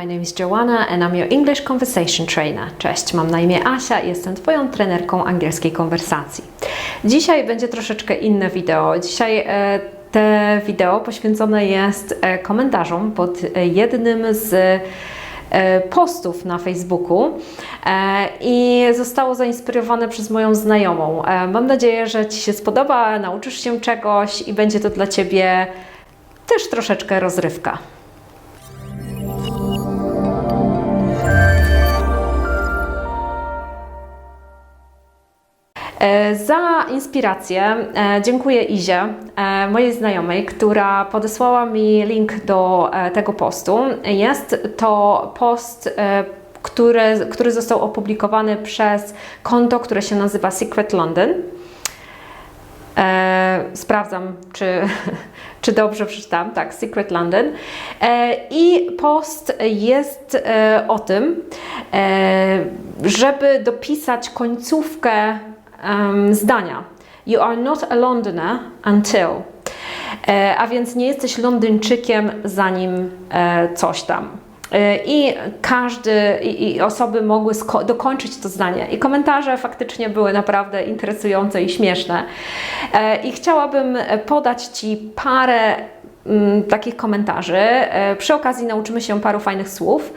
my name is Joanna and I'm your English Conversation Trainer. Cześć, mam na imię Asia i jestem Twoją trenerką angielskiej konwersacji. Dzisiaj będzie troszeczkę inne wideo. Dzisiaj e, te wideo poświęcone jest e, komentarzom pod e, jednym z e, postów na Facebooku e, i zostało zainspirowane przez moją znajomą. E, Mam nadzieję, że Ci się spodoba, nauczysz się czegoś i będzie to dla Ciebie też troszeczkę rozrywka. Za inspirację e, dziękuję Izie, e, mojej znajomej, która podesłała mi link do e, tego postu. Jest to post, e, który, który został opublikowany przez konto, które się nazywa Secret London. E, sprawdzam, czy, czy dobrze przeczytałam. Tak, Secret London. E, I post jest e, o tym, e, żeby dopisać końcówkę em, zdania. You are not a Londoner until. E, a więc nie jesteś Londyńczykiem zanim e, coś tam. E, I każdy, i, i osoby mogły dokończyć to zdanie. I komentarze faktycznie były naprawdę interesujące i śmieszne. E, I chciałabym podać Ci parę mm, takich komentarzy. E, Przy okazji nauczymy się paru fajnych słów.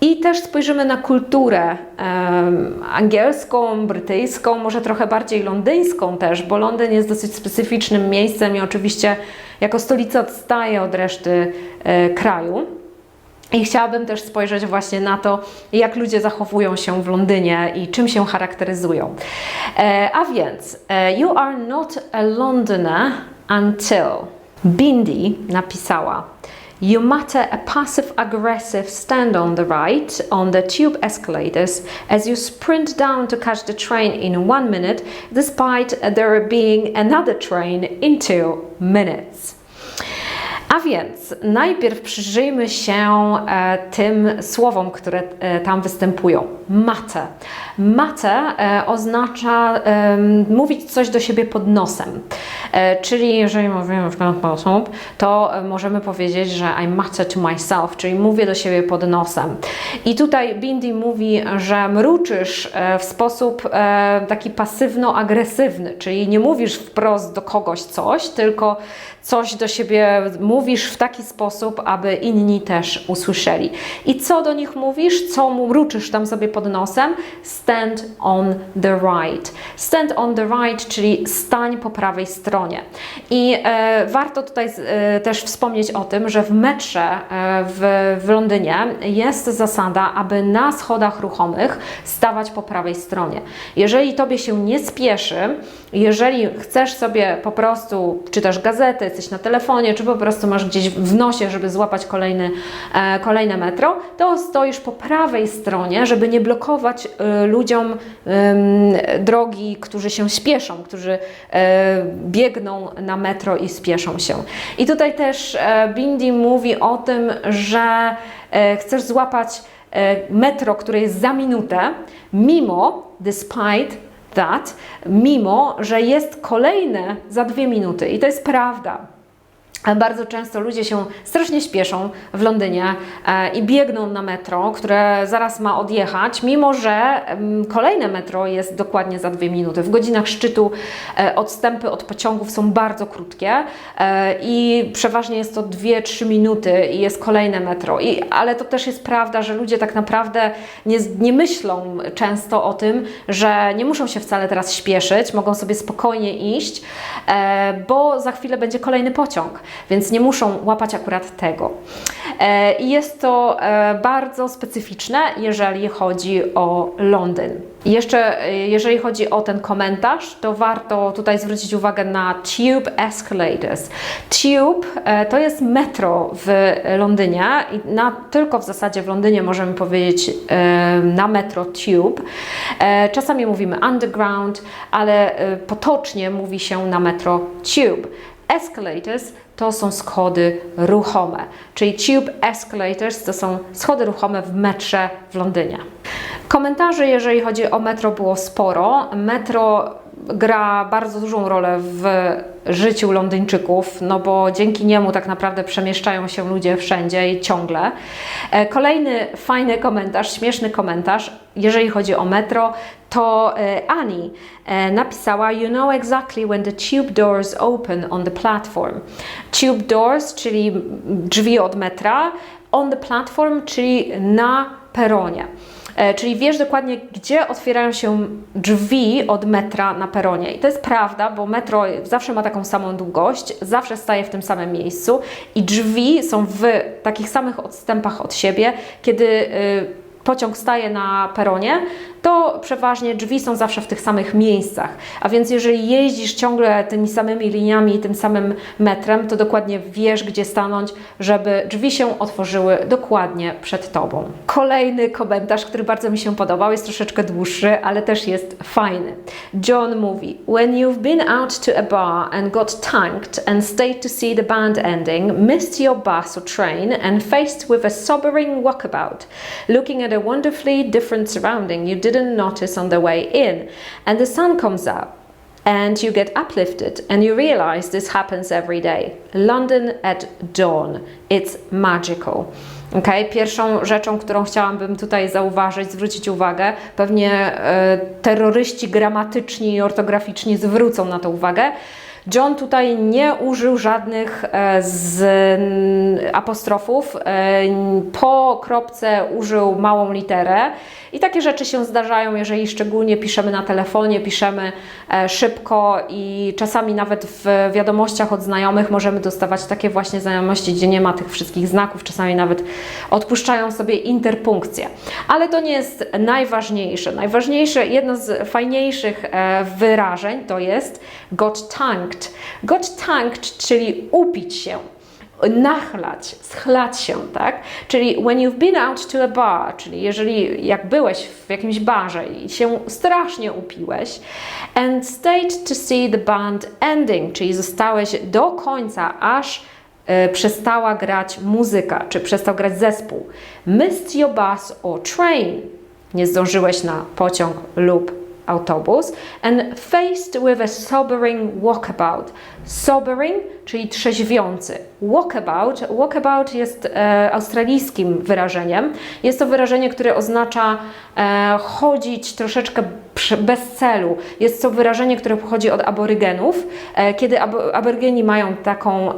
I też spojrzymy na kulturę em, angielską, brytyjską, może trochę bardziej londyńską też, bo Londyn jest dosyć specyficznym miejscem i oczywiście jako stolica odstaje od reszty e, kraju. I chciałabym też spojrzeć właśnie na to, jak ludzie zachowują się w Londynie i czym się charakteryzują. E, a więc, e, you are not a Londoner until Bindi napisała. You mutter a passive aggressive stand on the right on the tube escalators as you sprint down to catch the train in one minute, despite there being another train in two minutes. A więc najpierw przyjrzyjmy się e, tym słowom, które e, tam występują. Mate. Mate oznacza mówić coś do siebie pod nosem. E, czyli jeżeli mówimy w ten sposób, to możemy powiedzieć, że I mutter to myself, czyli mówię do siebie pod nosem. I tutaj Bindi mówi, że mruczysz w sposób taki pasywno-agresywny, czyli nie mówisz wprost do kogoś coś, tylko coś do siebie mówisz w taki sposób, aby inni też usłyszeli. I co do nich mówisz, co mu mruczysz tam sobie pod nosem? Stand on the right. Stand on the right, czyli stań po prawej stronie. I e, warto tutaj e, też wspomnieć o tym, że w metrze e, w, w Londynie jest zasada, aby na schodach ruchomych stawać po prawej stronie. Jeżeli tobie się nie spieszy, jeżeli chcesz sobie po prostu, czytasz gazetę, jesteś na telefonie, czy po prostu masz gdzieś w nosie, żeby złapać kolejny, e, kolejne metro, to stoisz po prawej stronie, żeby nie blokować e, ludziom em, drogi, którzy się spieszą, którzy e, biegną na metro i spieszą się. I tutaj też e, Bindi mówi o tym, że e, chcesz złapać e, metro, które jest za minutę, mimo, despite that, mimo, że jest kolejne za dwie minuty. I to jest prawda. Bardzo często ludzie się strasznie śpieszą w Londynie e, i biegną na metro, które zaraz ma odjechać, mimo że em, kolejne metro jest dokładnie za dwie minuty. W godzinach szczytu e, odstępy od pociągów są bardzo krótkie e, i przeważnie jest to 2-3 minuty i jest kolejne metro. I, ale to też jest prawda, że ludzie tak naprawdę nie, nie myślą często o tym, że nie muszą się wcale teraz śpieszyć, mogą sobie spokojnie iść, bo za chwilę będzie kolejny pociąg więc nie muszą łapać akurat tego. E, I jest to e, bardzo specyficzne, jeżeli chodzi o Londyn. I Jeszcze e, jeżeli chodzi o ten komentarz, to warto tutaj zwrócić uwagę na Tube Escalators. Tube to jest metro w Londynie i na, tylko w zasadzie w Londynie możemy powiedzieć na metro Tube. Czasami mówimy underground, ale potocznie mówi się na metro Tube. Escalators to są schody ruchome, czyli tube escalators to są schody ruchome w metrze w Londynie. Komentarzy, jeżeli chodzi o metro, było sporo. Metro gra bardzo dużą rolę w życiu Londyńczyków, no bo dzięki niemu tak naprawdę przemieszczają się ludzie wszędzie i ciągle. E, Kolejny fajny komentarz, śmieszny komentarz, jeżeli chodzi o metro, to e, Ani e, napisała You know exactly when the tube doors open on the platform. Tube doors, czyli drzwi od metra, on the platform, czyli na peronie. E, Czyli wiesz dokładnie, gdzie otwierają się drzwi od metra na peronie. I to jest prawda, bo metro zawsze ma taką samą długość, zawsze staje w tym samym miejscu i drzwi są w takich samych odstępach od siebie, kiedy y, pociąg staje na peronie, to przeważnie drzwi są zawsze w tych samych miejscach. A więc jeżeli jeździsz ciągle tymi samymi liniami i tym samym metrem, to dokładnie wiesz, gdzie stanąć, żeby drzwi się otworzyły dokładnie przed tobą. Kolejny komentarz, który bardzo mi się podobał, jest troszeczkę dłuższy, ale też jest fajny. John mówi: When you've been out to a bar and got tanked and stayed to see the band ending, missed your bus or train and faced with a sobering walkabout, looking at a wonderfully different surrounding you didn't notice on the way in, and the sun comes up and you get uplifted and you realize this happens every day. London at dawn. It's magical. Okay? Pierwszą rzeczą, którą chciałabym tutaj zauważyć, zwrócić uwagę, pewnie e, terroryści gramatyczni i ortograficzni zwrócą na to uwagę. John tutaj nie użył żadnych e, z apostrofów. E, Po kropce użył małą literę. I takie rzeczy się zdarzają, jeżeli szczególnie piszemy na telefonie, piszemy e, szybko i czasami nawet w wiadomościach od znajomych możemy dostawać takie właśnie znajomości, gdzie nie ma tych wszystkich znaków, czasami nawet odpuszczają sobie interpunkcję. Ale to nie jest najważniejsze. Najważniejsze, jedno z fajniejszych wyrażeń to jest got tanked. Got tanked, czyli upić się nachlać, schlać się, tak? Czyli when you've been out to a bar, czyli jeżeli jak byłeś w jakimś barze i się strasznie upiłeś and stayed to see the band ending, czyli zostałeś do końca, aż e, przestała grać muzyka, czy przestał grać zespół. Missed your bus or train. Nie zdążyłeś na pociąg lub autobus and faced with a sobering walkabout. Sobering, czyli trzeźwiący. Walkabout, walkabout jest e, australijskim wyrażeniem. Jest to wyrażenie, które oznacza e, chodzić troszeczkę bez celu. Jest to wyrażenie, które pochodzi od aborygenów, e, kiedy abo- aborygeni mają taką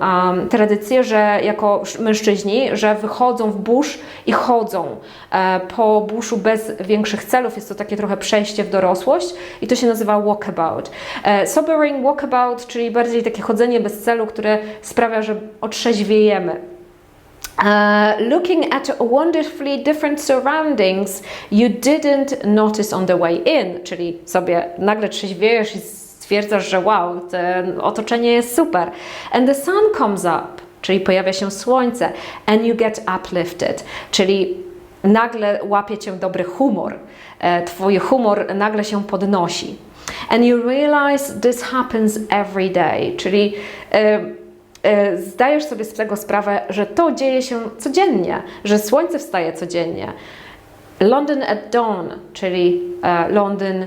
tradycję, że jako mężczyźni, że wychodzą w burz i chodzą e, po buszu bez większych celów. Jest to takie trochę przejście w dorosłość i to się nazywa walkabout. E, sobering walkabout, czyli bardziej takie chodzenie bez celu, które sprawia, że otrzeźwiejemy. Uh, looking at wonderfully different surroundings you didn't notice on the way in, czyli sobie nagle trzeźwiejesz i stwierdzasz, że wow, to otoczenie jest super. And the sun comes up, czyli pojawia się słońce, and you get uplifted, czyli nagle łapie cię dobry humor. E, Twój humor nagle się podnosi. And you realize this happens every day, czyli e, e, zdajesz sobie z tego sprawę, że to dzieje się codziennie, że słońce wstaje codziennie. London at dawn, czyli e, Londyn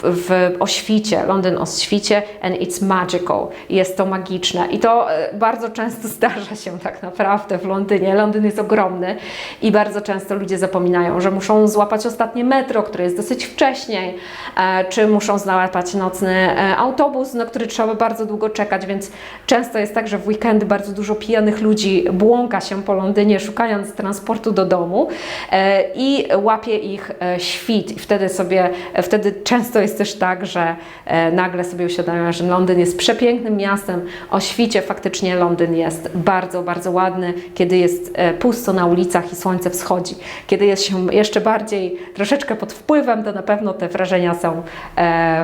w o świcie, Londyn o świcie and it's magical. Jest to magiczne i to e, bardzo często zdarza się tak naprawdę w Londynie. Londyn jest ogromny i bardzo często ludzie zapominają, że muszą złapać ostatnie metro, które jest dosyć wcześniej, e, czy muszą złapać nocny e, autobus, na który trzeba bardzo długo czekać, więc często jest tak, że w weekendy bardzo dużo pijanych ludzi błąka się po Londynie, szukając transportu do domu e, i łapie ich e, świt i wtedy sobie, e, wtedy często jest też tak, że e, nagle sobie uświadamiają, że Londyn jest przepięknym miastem, o świcie faktycznie Londyn jest bardzo, bardzo ładny, kiedy jest pusto na ulicach i słońce wschodzi. Kiedy jest się jeszcze bardziej troszeczkę pod wpływem, to na pewno te wrażenia są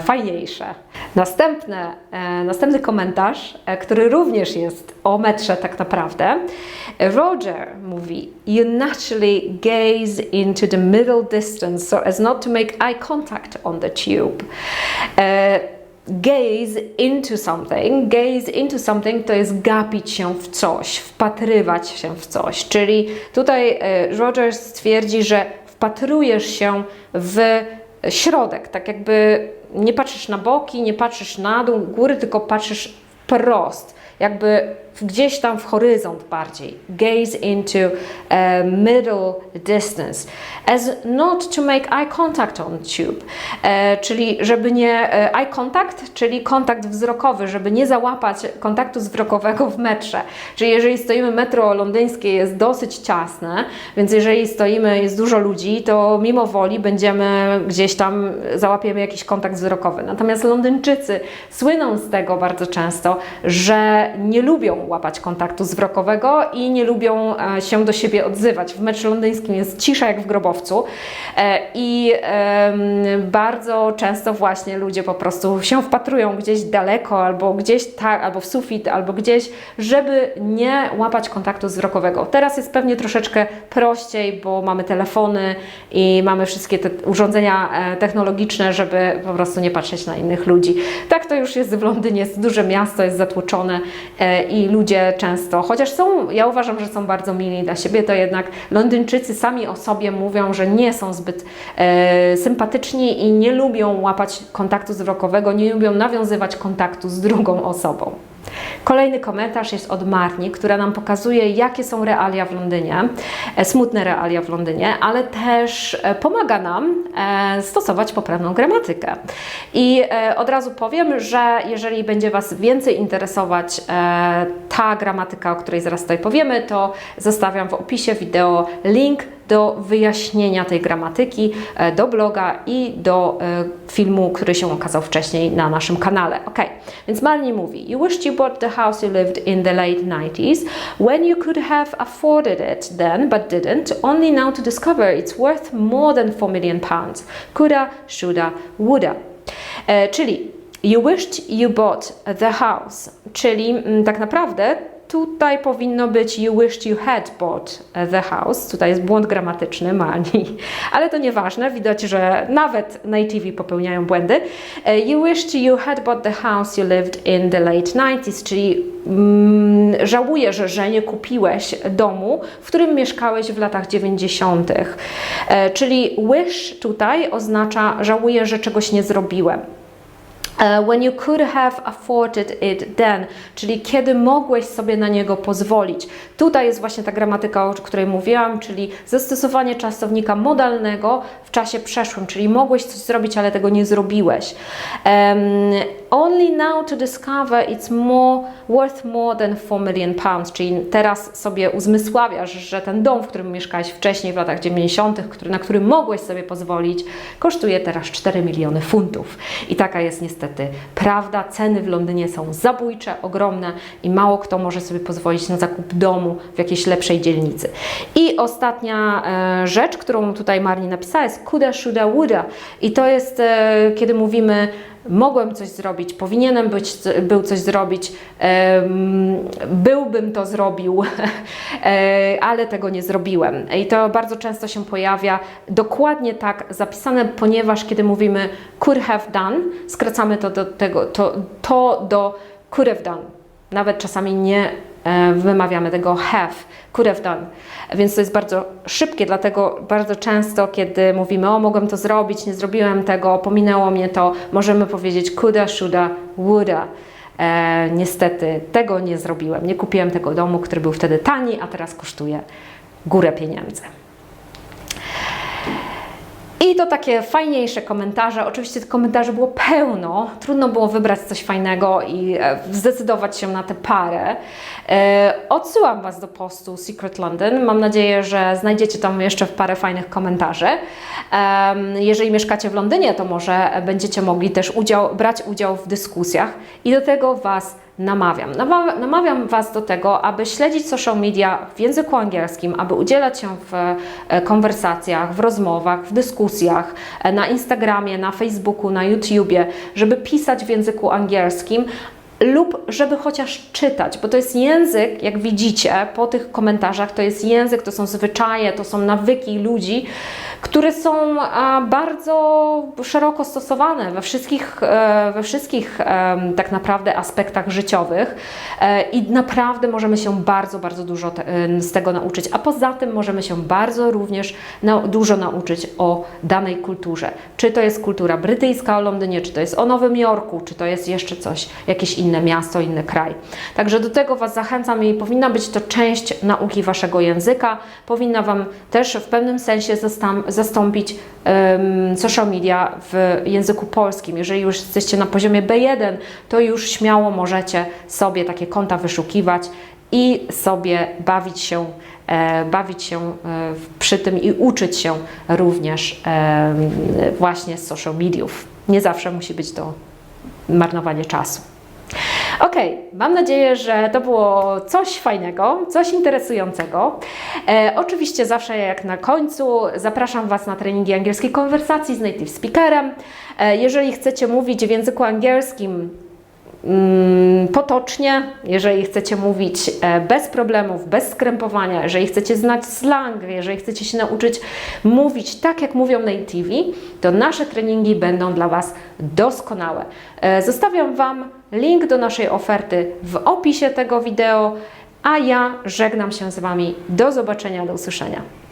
fajniejsze. Następne, następny komentarz, który również jest o metrze tak naprawdę. Roger mówi, you naturally gaze into the middle distance so as not to make eye contact on the tube. E, gaze into something, gaze into something to jest gapić się w coś, wpatrywać się w coś. Czyli tutaj e, Rogers twierdzi, że wpatrujesz się w środek, tak jakby nie patrzysz na boki, nie patrzysz na dół, góry, tylko patrzysz wprost, jakby gdzieś tam w horyzont bardziej. Gaze into a middle distance. As not to make eye contact on tube. E, czyli żeby nie e, eye contact, czyli kontakt wzrokowy, żeby nie załapać kontaktu wzrokowego w metrze. Czyli jeżeli stoimy, metro londyńskie jest dosyć ciasne, więc jeżeli stoimy, jest dużo ludzi, to mimo woli będziemy gdzieś tam, załapiemy jakiś kontakt wzrokowy. Natomiast Londyńczycy słyną z tego bardzo często, że nie lubią łapać kontaktu wzrokowego i nie lubią e, się do siebie odzywać. W metrze londyńskim jest cisza jak w grobowcu e, i bardzo często właśnie ludzie po prostu się wpatrują gdzieś daleko albo gdzieś tak, albo w sufit, albo gdzieś, żeby nie łapać kontaktu wzrokowego. Teraz jest pewnie troszeczkę prościej, bo mamy telefony i mamy wszystkie te urządzenia e, technologiczne, żeby po prostu nie patrzeć na innych ludzi. Tak to już jest w Londynie, jest duże miasto, jest zatłoczone i ludzie często, chociaż są, ja uważam, że są bardzo mili dla siebie, to jednak Londyńczycy sami o sobie mówią, że nie są zbyt e, sympatyczni i nie lubią łapać kontaktu wzrokowego, nie lubią nawiązywać kontaktu z drugą osobą. Kolejny komentarz jest od Marni, która nam pokazuje, jakie są realia w Londynie, e, smutne realia w Londynie, ale też e, pomaga nam e, stosować poprawną gramatykę. I od razu powiem, że jeżeli będzie Was więcej interesować ta gramatyka, o której zaraz tutaj powiemy, to zostawiam w opisie wideo link do wyjaśnienia tej gramatyki, e, do bloga i do e, filmu, który się okazał wcześniej na naszym kanale. Ok, więc Marnie mówi: You wished you bought the house you lived in the late 90s when you could have afforded it then but didn't, only now to discover it's worth more than 4 million pounds. Coulda, shoulda, woulda. E, czyli You wished you bought the house, czyli mm, tak naprawdę tutaj powinno być you wished you had bought the house. Tutaj jest błąd gramatyczny, mani, ale to nieważne. Widać, że nawet nativi popełniają błędy. E, You wished you had bought the house you lived in the late 90s, czyli mm, żałujesz, że nie kupiłeś domu, w którym mieszkałeś w latach 90. E, czyli wish tutaj oznacza żałuję, że czegoś nie zrobiłem. Uh, when you could have afforded it then, czyli kiedy mogłeś sobie na niego pozwolić. Tutaj jest właśnie ta gramatyka, o której mówiłam, czyli zastosowanie czasownika modalnego w czasie przeszłym, czyli mogłeś coś zrobić, ale tego nie zrobiłeś. Only now to discover it's more worth more than 4 million pounds, czyli teraz sobie uzmysławiasz, że ten dom, w którym mieszkałeś wcześniej w latach 90., który, na który mogłeś sobie pozwolić, kosztuje teraz 4 miliony funtów. I taka jest niestety prawda. Ceny w Londynie są zabójcze, ogromne i mało kto może sobie pozwolić na zakup domu w jakiejś lepszej dzielnicy. I ostatnia e, rzecz, którą tutaj Marni napisała jest kuda, shuda, woulda. I to jest, e, kiedy mówimy mogłem coś zrobić, powinienem być, był coś zrobić, byłbym to zrobił, e, ale tego nie zrobiłem. I to bardzo często się pojawia dokładnie tak zapisane, ponieważ kiedy mówimy could have done, skracamy to do tego, to, to do could have done. Nawet czasami nie wymawiamy tego have, could have done. Więc to jest bardzo szybkie, dlatego bardzo często, kiedy mówimy, o mogłem to zrobić, nie zrobiłem tego, pominęło mnie to, możemy powiedzieć coulda, shoulda, woulda. E, niestety tego nie zrobiłem. Nie kupiłem tego domu, który był wtedy tani, a teraz kosztuje górę pieniędzy. I to takie fajniejsze komentarze. Oczywiście tych komentarzy było pełno. Trudno było wybrać coś fajnego i e, zdecydować się na tę parę. E, odsyłam Was do postu Secret London. Mam nadzieję, że znajdziecie tam jeszcze parę fajnych komentarzy. Jeżeli mieszkacie w Londynie, to może będziecie mogli też udział, brać udział w dyskusjach i do tego Was namawiam. Nama- Namawiam Was do tego, aby śledzić social media w języku angielskim, aby udzielać się w e, konwersacjach, w rozmowach, w dyskusjach e, na Instagramie, na Facebooku, na YouTubie, żeby pisać w języku angielskim, lub żeby chociaż czytać, bo to jest język, jak widzicie po tych komentarzach, to jest język, to są zwyczaje, to są nawyki ludzi, które są bardzo szeroko stosowane we wszystkich, e, we wszystkich tak naprawdę aspektach życiowych E, i naprawdę możemy się bardzo, bardzo dużo z tego nauczyć. A poza tym możemy się bardzo również dużo nauczyć o danej kulturze. Czy to jest kultura brytyjska o Londynie, czy to jest o Nowym Jorku, czy to jest jeszcze coś, jakieś inne miasto, inny kraj. Także do tego Was zachęcam i powinna być to część nauki Waszego języka. Powinna Wam też w pewnym sensie zastam- zastąpić social media w języku polskim. Jeżeli już jesteście na poziomie B1, to już śmiało możecie sobie takie konta wyszukiwać i sobie bawić się, e, bawić się e, przy tym i uczyć się również właśnie z social mediów. Nie zawsze musi być to marnowanie czasu. Ok, mam nadzieję, że to było coś fajnego, coś interesującego. E, oczywiście zawsze jak na końcu zapraszam Was na treningi angielskiej konwersacji z native speakerem. E, jeżeli chcecie mówić w języku angielskim potocznie, jeżeli chcecie mówić e, bez problemów, bez skrępowania, jeżeli chcecie znać slang, jeżeli chcecie się nauczyć mówić tak, jak mówią nativi, to nasze treningi będą dla Was doskonałe. E, Zostawiam Wam link do naszej oferty w opisie tego wideo, a ja żegnam się z Wami. Do zobaczenia, do usłyszenia.